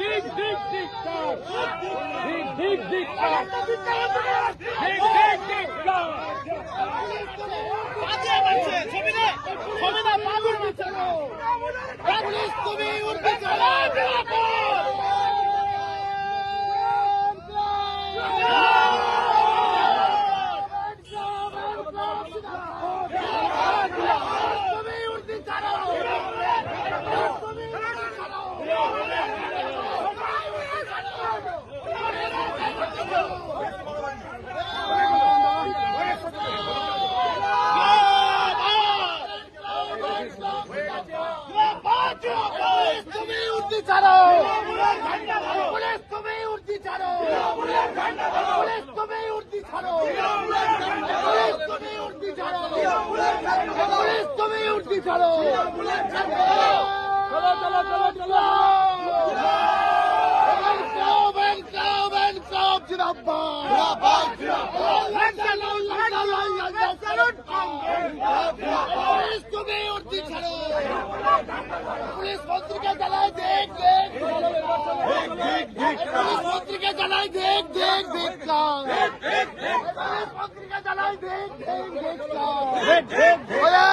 দিক দিক দিক তুমি উর্দি ছাড়ো পুলিশ তুমি উর্দি ছাড়ো পুলিশ তুমি উর্দি ছাড়ো পুলিশ তুমি উর্দি ছাড়ো পুলিশ তুমি উর্দি ছাড়ো চলো চলো চলো চলো Enclave, enclave, enclave, জিন্দাবাদ। পুলিশ তুমি উর্দি ছাড়ো পুলিশ মন্ত্রীকে জানাই দেখ দেখ পুলিশ মন্ত্রীকে জানাই দেখ দেখ দেখ পুলিশ মন্ত্রীকে জানাই দেখ দেখ দেখ